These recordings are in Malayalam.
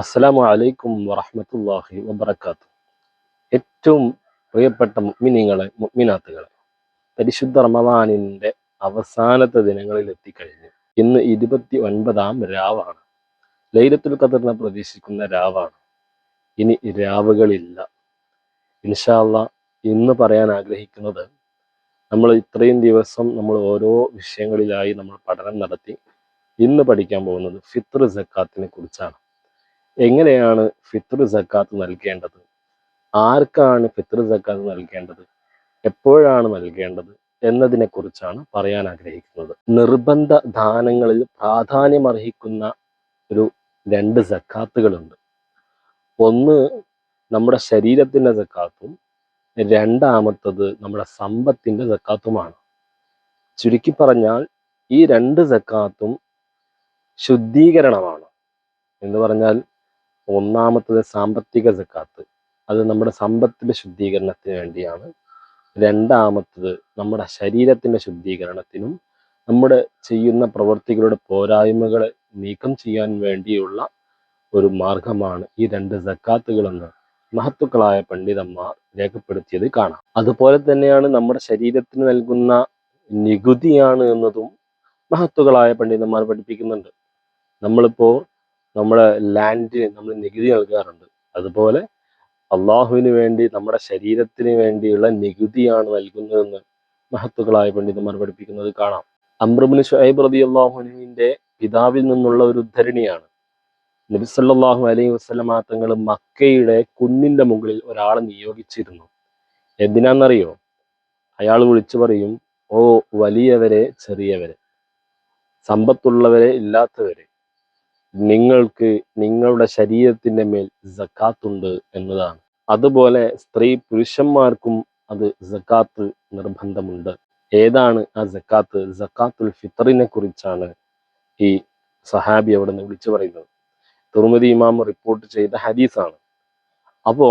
അസ്സലാമു അലൈക്കും വറഹ്മത്തുള്ളാഹി വബർക്കാത്തു ഏറ്റവും പ്രിയപ്പെട്ട മുഅ്മിനീങ്ങളെ മുഅ്മിനാത്തുകളെ പരിശുദ്ധ റമദാനിന്റെ അവസാനത്തെ ദിനങ്ങളിൽ എത്തിക്കഴിഞ്ഞു ഇന്ന് ഇരുപത്തി ഒൻപതാം രാവാണ്. ലൈലത്തുൽ ഖദറിനെ പ്രതീക്ഷിക്കുന്ന രാവാണ്. ഇനി രാവുകളില്ല. ഇൻഷാല്ല ഇന്ന് പറയാൻ ആഗ്രഹിക്കുന്നത് നമ്മൾ ഇത്രയും ദിവസം നമ്മൾ ഓരോ വിഷയങ്ങളിലായി നമ്മൾ പഠനം നടത്തി ഇന്ന് പഠിക്കാൻ പോകുന്നത് ഫിത്ർ സക്കാത്തിനെ കുറിച്ചാണ്. എങ്ങനെയാണ് ഫിത്ർ സക്കാത്ത് നൽകേണ്ടത്? ആർക്കാണ് ഫിത്ർ സക്കാത്ത് നൽകേണ്ടത്? എപ്പോഴാണ് നൽകേണ്ടത്? എന്നതിനെ കുറിച്ചാണ് പറയാൻ ആഗ്രഹിക്കുന്നത്. നിർബന്ധ ദാനങ്ങളിൽ പ്രാധാന്യമർഹിക്കുന്ന ഒരു രണ്ട് സക്കാത്തുകളുണ്ട്. ഒന്ന് നമ്മുടെ ശരീരത്തിന്റെ സക്കാത്തും രണ്ടാമത്തത് നമ്മുടെ സമ്പത്തിന്റെ സക്കാത്തുമാണ്. ചുരുക്കി പറഞ്ഞാൽ ഈ രണ്ട് സക്കാത്തും ശുദ്ധീകരണമാണ്. എന്ന് പറഞ്ഞാൽ ഒന്നാമത്തത് സാമ്പത്തിക സക്കാത്ത്. അത് നമ്മുടെ സമ്പത്തിന്റെ ശുദ്ധീകരണത്തിന് വേണ്ടിയാണ്. രണ്ടാമത്തത് നമ്മുടെ ശരീരത്തിന്റെ ശുദ്ധീകരണത്തിനും നമ്മുടെ ചെയ്യുന്ന പ്രവൃത്തികളുടെ പോരായ്മകളെ നീക്കം ചെയ്യാൻ വേണ്ടിയുള്ള ഒരു മാർഗമാണ് ഈ രണ്ട് സക്കാത്തുകളെന്ന് മഹത്തുക്കളായ പണ്ഡിതന്മാർ രേഖപ്പെടുത്തിയത് കാണാം. അതുപോലെ തന്നെയാണ് നമ്മുടെ ശരീരത്തിന് നൽകുന്ന നികുതിയാണ് എന്നതും മഹത്തുക്കളായ പണ്ഡിതന്മാർ പഠിപ്പിക്കുന്നുണ്ട്. നമ്മളിപ്പോ നമ്മുടെ ലാൻഡിന് നമ്മൾ നികുതി നൽകാറുണ്ട്. അതുപോലെ അള്ളാഹുവിന് വേണ്ടി നമ്മുടെ ശരീരത്തിന് വേണ്ടിയുള്ള നികുതിയാണ് നൽകുന്നതെന്ന് മഹത്തുക്കളായ പണ്ഡിതന്മാർ പഠിപ്പിക്കുന്നത് കാണാം. അമ്രബിന് ഷുഹൈബ് റതി അള്ളാഹുനുവിന്റെ പിതാവിൽ നിന്നുള്ള ഒരു ഉദ്ധരണിയാണ് നബി സല്ലല്ലാഹു അലൈഹി വസല്ലമ തങ്ങൾ മക്കയുടെ കുന്നിന്റെ മുകളിൽ ഒരാളെ നിയോഗിച്ചിരുന്നു. എന്തിനാന്നറിയോ? അയാൾ വിളിച്ചു പറയും ഓ വലിയവരെ ചെറിയവരെ. സമ്പത്തുള്ളവരെ ഇല്ലാത്തവരെ. നിങ്ങൾക്ക് നിങ്ങളുടെ ശരീരത്തിന്റെ മേൽ സക്കാത്തുണ്ട് എന്നതാണ്. അതുപോലെ സ്ത്രീ പുരുഷന്മാർക്കും അത് സക്കാത്ത് നിർബന്ധമുണ്ട്. ഏതാണ് ആ സക്കാത്ത് സക്കാത്തുൽ ഫിത്തറിനെ കുറിച്ചാണ് ഈ സഹാബി അവിടെ നിന്ന് വിളിച്ചു പറയുന്നത്. തുർമതി ഇമാം റിപ്പോർട്ട് ചെയ്ത ഹദീസാണ്. അപ്പോ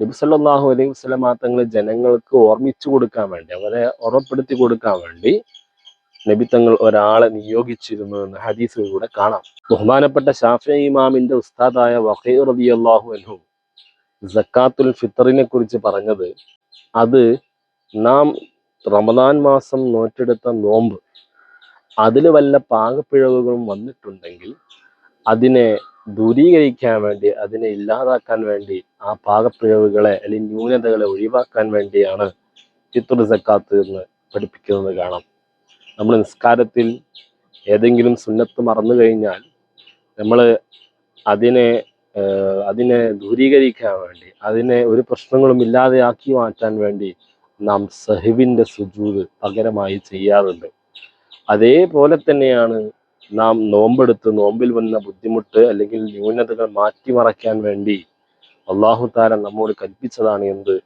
നബിസല്ലാഹു അലൈഹി വസല്ലമ തങ്ങൾ ജനങ്ങൾക്ക് ഓർമ്മിച്ചു കൊടുക്കാൻ വേണ്ടി അവരെ ഉറപ്പെടുത്തി കൊടുക്കാൻ വേണ്ടി നബി തങ്ങൾ ഒരാളെ നിയോഗിച്ചിരുന്നു എന്ന് ഹദീസുകളിലൂടെ കാണാം. ബഹുമാനപ്പെട്ട ഷാഫി ഇമാമിന്റെ ഉസ്താദായ വഖീർ റളിയല്ലാഹു അൻഹു സക്കാത്തുൽ ഫിത്തറിനെ കുറിച്ച് പറഞ്ഞത് അത് നാം റമദാൻ മാസം നോറ്റെടുത്ത നോമ്പ്. അതിൽ വല്ല പാകപ്പിഴവുകളും വന്നിട്ടുണ്ടെങ്കിൽ അതിനെ ദൂരീകരിക്കാൻ വേണ്ടി അതിനെ ഇല്ലാതാക്കാൻ വേണ്ടി ആ പാകപ്പിഴവുകളെ അല്ലെങ്കിൽ ന്യൂനതകളെ ഒഴിവാക്കാൻ വേണ്ടിയാണ് ഫിത്തുർ സക്കാത്ത് എന്ന് പഠിപ്പിക്കുന്നത് കാണാം. നമ്മൾ നിസ്കാരത്തിൽ ഏതെങ്കിലും സുന്നത്ത് മറന്നു കഴിഞ്ഞാൽ നമ്മൾ അതിനെ അതിനെ ദൂരീകരിക്കാൻ വേണ്ടി അതിനെ ഒരു പ്രശ്നങ്ങളും ഇല്ലാതെയാക്കി മാറ്റാൻ വേണ്ടി നാം സഹിബിന്റെ സുജൂത് പകരമായി ചെയ്യാറുണ്ട്. അതേപോലെ തന്നെയാണ് നാം നോമ്പെടുത്ത് നോമ്പിൽ വന്ന ബുദ്ധിമുട്ട് അല്ലെങ്കിൽ ന്യൂനതകൾ മാറ്റിമറയ്ക്കാൻ വേണ്ടി അള്ളാഹു താരം നമ്മോട് കൽപ്പിച്ചതാണ് എന്ത്?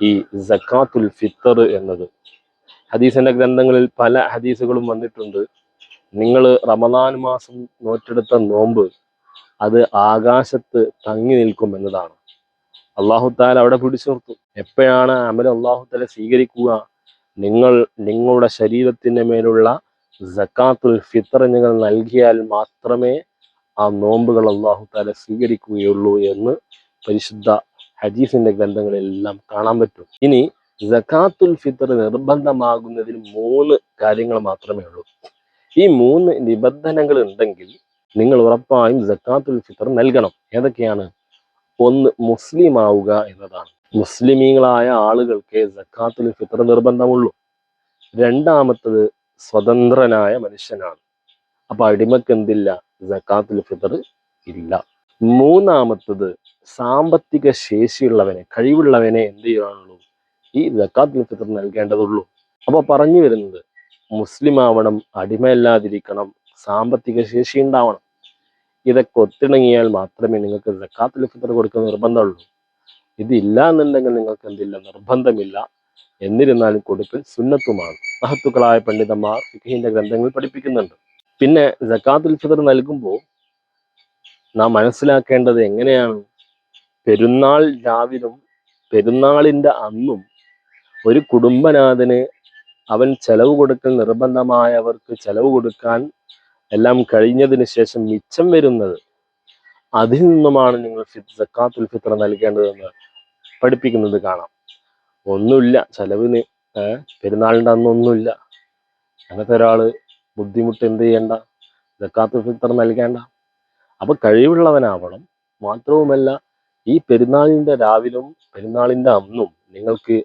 ഈ ജക്കാത്തുൽ ഫിത്തർ എന്നത്. ഹദീസിന്റെ ഗ്രന്ഥങ്ങളിൽ പല ഹദീസുകളും വന്നിട്ടുണ്ട്. നിങ്ങൾ റമദാൻ മാസം നോറ്റെടുത്ത നോമ്പ് അത് ആകാശത്ത് തങ്ങി നിൽക്കും എന്നതാണ്. അള്ളാഹുത്താല അവിടെ പിടിച്ചു നിർത്തും. എപ്പോഴാണ് അമൽ അള്ളാഹുത്താല സ്വീകരിക്കുക? നിങ്ങൾ നിങ്ങളുടെ ശരീരത്തിന്റെ മേലുള്ള ജക്കാത്തുൽ ഫിത്തർ നിങ്ങൾ നൽകിയാൽ മാത്രമേ ആ നോമ്പുകൾ അള്ളാഹുത്താല സ്വീകരിക്കുകയുള്ളൂ എന്ന് പരിശുദ്ധ ഹജീഫിന്റെ ഗ്രന്ഥങ്ങളിലെല്ലാം കാണാൻ പറ്റും. ഇനി സക്കാത്തുൽ ഫിത്തർ നിർബന്ധമാകുന്നതിന് മൂന്ന് കാര്യങ്ങൾ മാത്രമേ ഉള്ളൂ. ഈ മൂന്ന് നിബന്ധനകൾ ഉണ്ടെങ്കിൽ നിങ്ങൾ ഉറപ്പായും ജക്കാത്തുൽ ഫിത്തർ നൽകണം. ഏതൊക്കെയാണ്? ഒന്ന് മുസ്ലിം ആവുക എന്നതാണ്. മുസ്ലിമീങ്ങളായ ആളുകൾക്ക് ജക്കാത്തുൽ ഫിത്തർ നിർബന്ധമുള്ളൂ. രണ്ടാമത്തത് സ്വതന്ത്രനായ മനുഷ്യനാണ്. അപ്പൊ അടിമക്ക് എന്തില്ല സക്കാത്തുൽ ഫിത്തർ ഇല്ല. മൂന്നാമത്തത് സാമ്പത്തിക ശേഷിയുള്ളവനെ കഴിവുള്ളവനെ എന്ത് ചെയ്യാനുള്ളൂ ഈ സക്കാത്തുൽ ഫിത്തർ നൽകേണ്ടതുള്ളൂ. അപ്പൊ പറഞ്ഞു വരുന്നത് മുസ്ലിം ആവണം അടിമയല്ലാതിരിക്കണം സാമ്പത്തിക ശേഷി ഉണ്ടാവണം. ഇതൊക്കെ ഒത്തിണങ്ങിയാൽ മാത്രമേ നിങ്ങൾക്ക് സക്കാത്തുൽ ഫിത്തർ കൊടുക്കുന്ന നിർബന്ധമുള്ളൂ. ഇതില്ല എന്നുണ്ടെങ്കിൽ നിങ്ങൾക്ക് എന്തില്ല? നിർബന്ധമില്ല. എന്നിരുന്നാലും കൊടുക്കൽ സുന്നത്തുമാണ്. മഹത്തുക്കളായ പണ്ഡിതന്മാർ ഫിഖിന്റെ ഗ്രന്ഥങ്ങൾ പഠിപ്പിക്കുന്നുണ്ട്. പിന്നെ ജക്കാത്തുൽ ഫിത്തർ നൽകുമ്പോൾ നാം മനസ്സിലാക്കേണ്ടത് എങ്ങനെയാണ്? പെരുന്നാൾ രാവിലും പെരുന്നാളിന്റെ അന്നും ഒരു കുടുംബനാഥന് അവൻ ചെലവ് കൊടുക്കൽ നിർബന്ധമായവർക്ക് ചെലവ് കൊടുക്കാൻ എല്ലാം കഴിഞ്ഞതിന് ശേഷം മിച്ചം വരുന്നത് അതിൽ നിന്നുമാണ് നിങ്ങൾ സക്കാത്തുൽ ഫിത്ര നൽകേണ്ടതെന്ന് പഠിപ്പിക്കുന്നത് കാണാം. ഒന്നുമില്ല ചെലവിന് പെരുന്നാളിന്റെ അന്നൊന്നുമില്ല. അങ്ങനത്തെ ഒരാൾ ബുദ്ധിമുട്ട് എന്ത് ചെയ്യണ്ട? സക്കാത്തുൽ ഫിത്ര നൽകേണ്ട. അപ്പൊ കഴിവുള്ളവനാവണം. മാത്രവുമല്ല ഈ പെരുന്നാളിന്റെ രാവിലും പെരുന്നാളിന്റെ അന്നും നിങ്ങൾക്ക്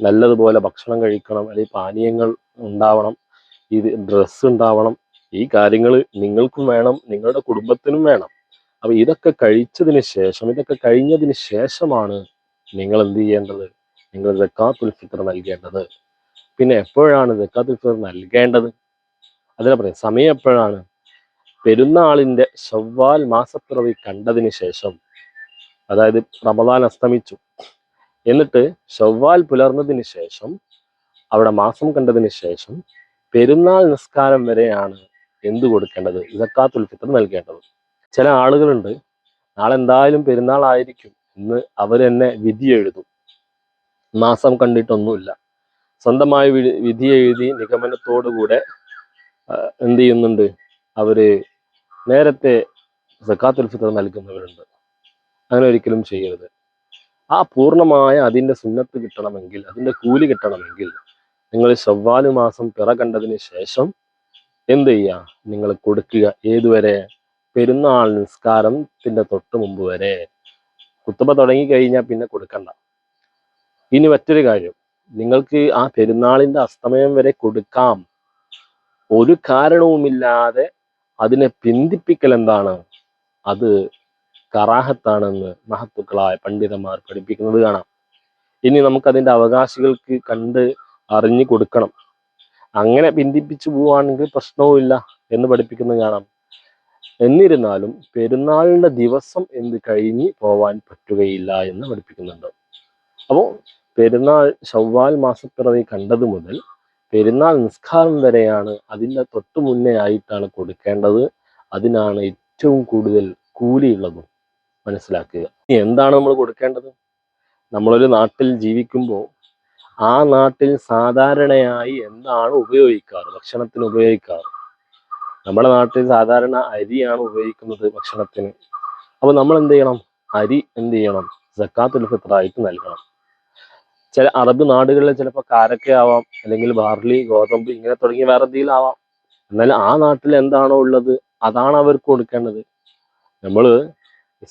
നല്ലതുപോലെ ഭക്ഷണം കഴിക്കണം അല്ലെങ്കിൽ പാനീയങ്ങൾ ഉണ്ടാവണം ഇത് ഡ്രസ്സ് ഉണ്ടാവണം ഈ കാര്യങ്ങൾ നിങ്ങൾക്കും വേണം നിങ്ങളുടെ കുടുംബത്തിനും വേണം. അപ്പൊ ഇതൊക്കെ കഴിച്ചതിന് ശേഷം ഇതൊക്കെ കഴിഞ്ഞതിന് ശേഷമാണ് നിങ്ങൾ എന്ത് ചെയ്യേണ്ടത്? നിങ്ങൾ ജക്കാത്തുൽ ഫിത്തർ നൽകേണ്ടത്. പിന്നെ എപ്പോഴാണ് ജക്കാത്തുൽ ഫിത്തർ നൽകേണ്ടത്? അതിനെ പറയാം സമയം എപ്പോഴാണ്? പെരുന്നാളിന്റെ ഷവ്വാൽ മാസപ്പിറവി കണ്ടതിന് ശേഷം. അതായത് റമദാൻ അസ്തമിച്ചു. എന്നിട്ട് ഷവ്വാൽ പുലർന്നതിന് ശേഷം അവിടെ മാസം കണ്ടതിന് ശേഷം പെരുന്നാൾ നിസ്കാരം വരെയാണ് എന്ത് കൊടുക്കേണ്ടത്? സക്കാത്തുൽ ഫിത്ർ നൽകേണ്ടത്. ചില ആളുകളുണ്ട് നാളെ എന്തായാലും പെരുന്നാൾ ആയിരിക്കും എന്ന് അവർ തന്നെ വിധി എഴുതും. മാസം കണ്ടിട്ടൊന്നുമില്ല. സ്വന്തമായി വിധി എഴുതി നിഗമനത്തോടുകൂടെ എന്ത് ചെയ്യുന്നുണ്ട്? അവർ നേരത്തെ സക്കാത്തുൽ ഫിത്ർ നൽകുന്നവരുണ്ട്. അങ്ങനെ ഒരിക്കലും ചെയ്യരുത്. ആ പൂർണമായ അതിന്റെ സുന്നത്ത് കിട്ടണമെങ്കിൽ അതിന്റെ കൂലി കിട്ടണമെങ്കിൽ നിങ്ങൾ ചൊവ്വാൽ മാസം പിറ കണ്ടതിന് ശേഷം എന്ത് ചെയ്യുക? നിങ്ങൾ കൊടുക്കുക. ഏതുവരെ? പെരുന്നാൾ നിസ്കാരത്തിന്റെ തൊട്ട് മുമ്പ് വരെ. കുത്തുബ തുടങ്ങിക്കഴിഞ്ഞാൽ പിന്നെ കൊടുക്കണ്ട. ഇനി മറ്റൊരു കാര്യം. നിങ്ങൾക്ക് ആ പെരുന്നാളിന്റെ അസ്തമയം വരെ കൊടുക്കാം. ഒരു കാരണവുമില്ലാതെ അതിനെ പിന്തിപ്പിക്കൽ എന്താണ്? അത് കറാഹത്താണെന്ന് മഹത്തുക്കളായ പണ്ഡിതന്മാർ പഠിപ്പിക്കുന്നത് കാണാം. ഇനി നമുക്ക് അതിന്റെ അവകാശികൾക്ക് കണ്ട് അറിഞ്ഞു കൊടുക്കണം. അങ്ങനെ പിന്തിപ്പിച്ചു പോവുകയാണെങ്കിൽ പ്രശ്നവുമില്ല എന്ന് പഠിപ്പിക്കുന്നത് കാണാം. എന്നിരുന്നാലും പെരുന്നാളിന്റെ ദിവസം എന്ത് കഴിഞ്ഞ് പോവാൻ പറ്റുകയില്ല എന്ന് പഠിപ്പിക്കുന്നുണ്ട്. അപ്പോൾ പെരുന്നാൾ ചൊവ്വാൽ മാസപ്പിറവി കണ്ടത് മുതൽ പെരുന്നാൾ നിസ്കാരം വരെയാണ് അതിന്റെ തൊട്ടു മുന്നേ ആയിട്ടാണ് കൊടുക്കേണ്ടത്. അതിനാണ് ഏറ്റവും കൂടുതൽ കൂലിയുള്ളതും. മനസ്സിലാക്കുക. ഇനി എന്താണ് നമ്മൾ കൊടുക്കേണ്ടത്? നമ്മളൊരു നാട്ടിൽ ജീവിക്കുമ്പോൾ ആ നാട്ടിൽ സാധാരണയായി എന്താണ് ഉപയോഗിക്കാറ്? ഭക്ഷണത്തിന് ഉപയോഗിക്കാറ്. നമ്മുടെ നാട്ടിൽ സാധാരണ അരിയാണ് ഉപയോഗിക്കുന്നത് ഭക്ഷണത്തിന്. അപ്പൊ നമ്മൾ എന്ത് ചെയ്യണം? അരി എന്ത് ചെയ്യണം? സക്കാത്തുൽ ഫിത്രായിട്ട് നൽകണം. ചില അറബ് നാടുകളിൽ ചിലപ്പോൾ കാരക്ക ആവാം അല്ലെങ്കിൽ ബാർലി ഗോതമ്പ് ഇങ്ങനെ തുടങ്ങിയ വേറെ എന്തെങ്കിലും ആവാം. എന്നാൽ ആ നാട്ടിൽ എന്താണോ ഉള്ളത്? അതാണ് അവർക്ക് കൊടുക്കേണ്ടത്. നമ്മൾ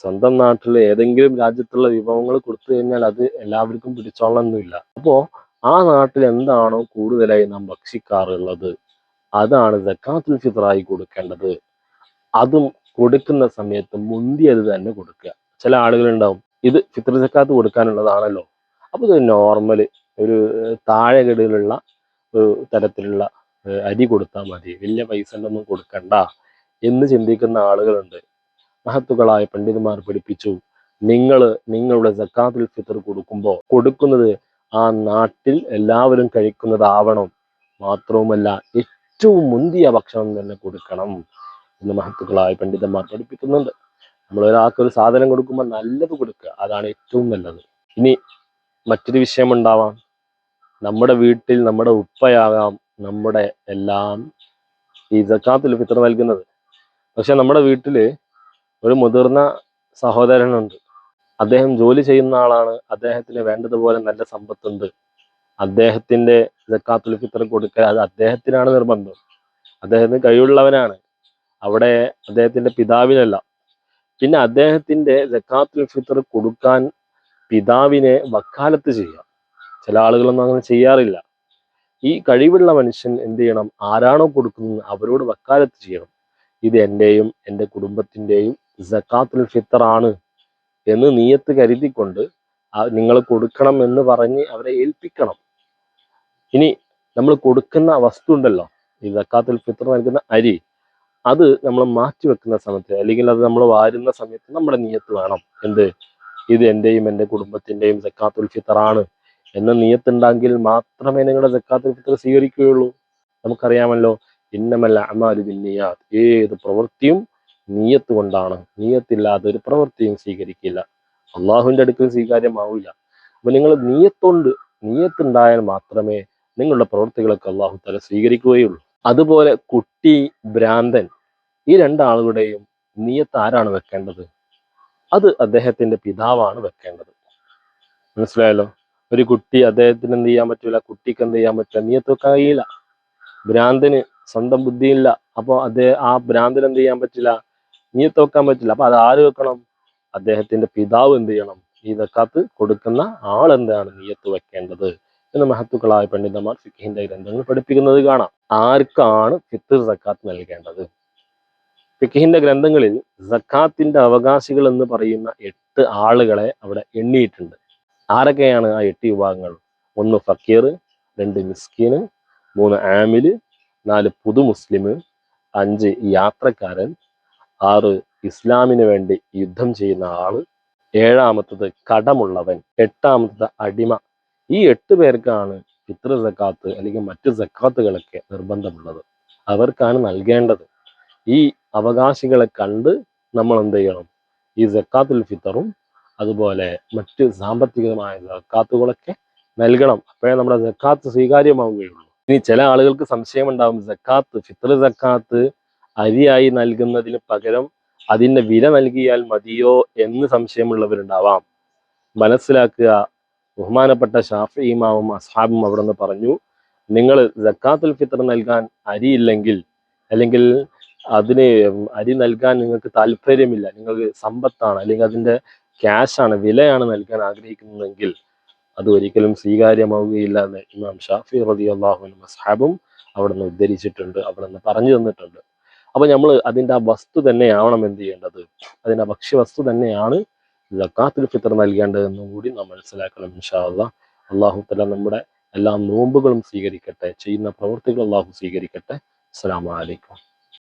സ്വന്തം നാട്ടിൽ ഏതെങ്കിലും രാജ്യത്തുള്ള വിഭവങ്ങൾ കൊടുത്തു കഴിഞ്ഞാൽ അത് എല്ലാവർക്കും പിടിച്ചോളണമെന്നില്ല അപ്പോ ആ നാട്ടിൽ എന്താണോ കൂടുതലായി നാം ഭക്ഷിക്കാറുള്ളത് അതാണ് സക്കാത്തുൽ ഫിത്രായി കൊടുക്കേണ്ടത്. അതും കൊടുക്കുന്ന സമയത്ത് മുന്തിയത് തന്നെ കൊടുക്കുക. ചില ആളുകളുണ്ടാവും ഇത് ഫിത്ര സക്കാത്ത് കൊടുക്കാനുള്ളതാണല്ലോ. അപ്പൊ ഇത് നോർമൽ ഒരു താഴെ ഗഡിയിലുള്ള ഒരു തരത്തിലുള്ള അരി കൊടുത്താൽ മതി. വലിയ പൈസ ഒന്നും കൊടുക്കണ്ട എന്ന് ചിന്തിക്കുന്ന ആളുകളുണ്ട്. മഹത്തുക്കളായ പണ്ഡിതന്മാർ പഠിപ്പിച്ചു. നിങ്ങൾ നിങ്ങളുടെ സക്കാത്തുൽ ഫിത്തർ കൊടുക്കുമ്പോൾ കൊടുക്കുന്നത് ആ നാട്ടിൽ എല്ലാവരും കഴിക്കുന്നതാവണം. മാത്രവുമല്ല ഏറ്റവും മുന്തിയ ഭക്ഷണം തന്നെ കൊടുക്കണം എന്ന് മഹത്തുക്കളായ പണ്ഡിതന്മാർ പഠിപ്പിക്കുന്നുണ്ട്. നമ്മൾ ഒരാൾക്ക് ഒരു സാധനം കൊടുക്കുമ്പോൾ നല്ലത് കൊടുക്കുക. അതാണ് ഏറ്റവും നല്ലത്. ഇനി മറ്റൊരു വിഷയം ഉണ്ടാവാം നമ്മുടെ വീട്ടിൽ നമ്മുടെ ഉപ്പയാകാം നമ്മുടെ എല്ലാം ഈ ജക്കാത്തിൽ ഫിത്ർ നൽകുന്നത്. പക്ഷെ നമ്മുടെ വീട്ടിൽ ഒരു മുതിർന്ന സഹോദരനുണ്ട്. അദ്ദേഹം ജോലി ചെയ്യുന്ന ആളാണ്. അദ്ദേഹത്തിന് വേണ്ടതുപോലെ നല്ല സമ്പത്തുണ്ട്. അദ്ദേഹത്തിന്റെ ജക്കാത്തുൽ ഫിത്തർ കൊടുക്കൽ അത് അദ്ദേഹത്തിനാണ് നിർബന്ധം. അദ്ദേഹത്തിന് കഴിവുള്ളവനാണ്. അവിടെ അദ്ദേഹത്തിന്റെ പിതാവിനല്ല. പിന്നെ അദ്ദേഹത്തിന്റെ ജക്കാത്തുൽ ഫിത്തർ കൊടുക്കാൻ പിതാവിനെ വക്കാലത്ത് ചെയ്യാം. ചില ആളുകളൊന്നും അങ്ങനെ ചെയ്യാറില്ല. ഈ കഴിവുള്ള മനുഷ്യൻ എന്ത് ചെയ്യണം? ആരാണോ കൊടുക്കുന്നത് അവരോട് വക്കാലത്ത് ചെയ്യണം. ഇത് എന്റെയും എന്റെ കുടുംബത്തിന്റെയും സക്കാത്തുൽ ഫിത്തറാണ് എന്ന് നീയത്ത് കരുതിക്കൊണ്ട് നിങ്ങൾ കൊടുക്കണം എന്ന് പറഞ്ഞ് അവരെ ഏൽപ്പിക്കണം. ഇനി നമ്മൾ കൊടുക്കുന്ന വസ്തു ഉണ്ടല്ലോ ഈ സക്കാത്തുൽ ഫിത്തർ നൽകുന്ന അരി അത് നമ്മൾ മാറ്റി വെക്കുന്ന സമയത്ത് അല്ലെങ്കിൽ അത് നമ്മൾ വാരുന്ന സമയത്ത് നമ്മുടെ നീയത്ത് വേണം. എന്ത്? ഇത് എന്റെയും എന്റെ കുടുംബത്തിന്റെയും സക്കാത്തുൽ ഫിത്തറാണ് എന്ന നീയത്തുണ്ടെങ്കിൽ മാത്രമേ നിങ്ങളുടെ സക്കാത്തുൽ ഫിത്തർ സ്വീകരിക്കുകയുള്ളൂ. നമുക്കറിയാമല്ലോ ഇന്നമല്ല അമാലു ബിന്നിയാത് ഏത് പ്രവൃത്തിയും നീയത്ത് കൊണ്ടാണ് നീയത്തില്ലാതെ ഒരു പ്രവൃത്തിയും സ്വീകരിക്കില്ല. അള്ളാഹുവിന്റെ അടുക്കൽ സ്വീകാര്യമാവില്ല അപ്പൊ നിങ്ങൾ നീയത്തോണ്ട് നീയത്തുണ്ടായാൽ മാത്രമേ നിങ്ങളുടെ പ്രവൃത്തികളൊക്കെ അള്ളാഹു തല സ്വീകരിക്കുകയുള്ളൂ. അതുപോലെ കുട്ടി ഭ്രാന്തൻ ഈ രണ്ടാളുകളുടെയും നീയത്ത് ആരാണ് വെക്കേണ്ടത്? അത് അദ്ദേഹത്തിന്റെ പിതാവാണ് വെക്കേണ്ടത്. മനസ്സിലായല്ലോ? ഒരു കുട്ടി അദ്ദേഹത്തിന് എന്ത് ചെയ്യാൻ പറ്റൂല? കുട്ടിക്ക് എന്ത് ചെയ്യാൻ പറ്റില്ല നീയത്ത് വെക്കാൻ കഴിയില്ല. ഭ്രാന്തന് സ്വന്തം ബുദ്ധിയില്ല. അപ്പോൾ അദ്ദേഹം ആ ഭ്രാന്തിന് എന്ത് ചെയ്യാൻ പറ്റില്ല? നീയത്ത് വെക്കാൻ പറ്റില്ല. അപ്പൊ അത് ആര് വെക്കണം? അദ്ദേഹത്തിന്റെ പിതാവ് എന്ത് ചെയ്യണം? ഈ ദക്കാത്ത് കൊടുക്കുന്ന ആൾ എന്താണ് നീയത്ത് വെക്കേണ്ടത്? എന്ന് മഹത്തുക്കളായ പണ്ഡിതന്മാർ ഫിഖിന്റെ ഗ്രന്ഥങ്ങൾ പഠിപ്പിക്കുന്നത് കാണാം. ആർക്കാണ് ഫിത്തർ സക്കാത്ത് നൽകേണ്ടത്? ഫിഖിന്റെ ഗ്രന്ഥങ്ങളിൽ സക്കാത്തിന്റെ അവകാശികൾ എന്ന് പറയുന്ന എട്ട് ആളുകളെ അവിടെ എണ്ണിയിട്ടുണ്ട്. ആരൊക്കെയാണ് ആ എട്ട് വിഭാഗങ്ങൾ? ഒന്ന് ഫക്കീർ രണ്ട് മിസ്കീന് മൂന്ന് ആമിൽ നാല് പുതു മുസ്ലിം അഞ്ച് യാത്രക്കാരൻ ആറ് ഇസ്ലാമിന് വേണ്ടി യുദ്ധം ചെയ്യുന്ന ആൾ. ഏഴാമത്തത് കടമുള്ളവൻ. എട്ടാമത്തത് അടിമ. ഈ എട്ട് പേർക്കാണ് ഫിത്ര സക്കാത്ത് അല്ലെങ്കിൽ മറ്റു സക്കാത്തുകളൊക്കെ നിർബന്ധമുള്ളത്. അവർക്കാണ് നൽകേണ്ടത്. ഈ അവകാശികളെ കണ്ട് നമ്മൾ എന്ത് ചെയ്യണം? ഈ സക്കാത്തുൽ ഫിത്തറും അതുപോലെ മറ്റ് സാമ്പത്തികമായ സക്കാത്തുകളൊക്കെ നൽകണം. അപ്പോഴേ നമ്മുടെ സക്കാത്ത് സ്വീകാര്യമാവുകയുള്ളൂ. ഇനി ചില ആളുകൾക്ക് സംശയമുണ്ടാവും. സക്കാത്ത് ഫിത്തർ സക്കാത്ത് അരിയായി നൽകുന്നതിന് പകരം അതിന്റെ വില നൽകിയാൽ മതിയോ എന്ന് സംശയമുള്ളവരുണ്ടാവാം. മനസ്സിലാക്കുക ബഹുമാനപ്പെട്ട ഷാഫി ഇമാവും അസ്ഹാബും അവിടെ നിന്ന് പറഞ്ഞു നിങ്ങൾ ജക്കാത്തുൽ ഫിത്തർ നൽകാൻ അരിയില്ലെങ്കിൽ അല്ലെങ്കിൽ അതിന് അരി നൽകാൻ നിങ്ങൾക്ക് താല്പര്യമില്ല നിങ്ങൾക്ക് സമ്പത്താണ് അല്ലെങ്കിൽ അതിന്റെ ക്യാഷാണ് വിലയാണ് നൽകാൻ ആഗ്രഹിക്കുന്നതെങ്കിൽ അത് ഒരിക്കലും സ്വീകാര്യമാവുകയില്ല എന്ന് ഇമാം ഷാഫി റതി അള്ളാഹുനും അവിടെ നിന്ന് ഉദ്ധരിച്ചിട്ടുണ്ട് അവിടെ നിന്ന് പറഞ്ഞു തന്നിട്ടുണ്ട്. അപ്പൊ നമ്മൾ അതിന്റെ ആ വസ്തു തന്നെയാവണം എന്ത് ചെയ്യേണ്ടത്? അതിന്റെ ആ ഭക്ഷ്യവസ്തു തന്നെയാണ് ജക്കാത്തുൽ ഫിത്തർ നൽകേണ്ടതെന്നും കൂടി നാം മനസ്സിലാക്കണം ഇൻഷാ അള്ളാഹ് തല നമ്മുടെ എല്ലാ നോമ്പുകളും സ്വീകരിക്കട്ടെ ചെയ്യുന്ന പ്രവൃത്തികൾ അള്ളാഹു സ്വീകരിക്കട്ടെ. അസ്സാം അലൈക്കും.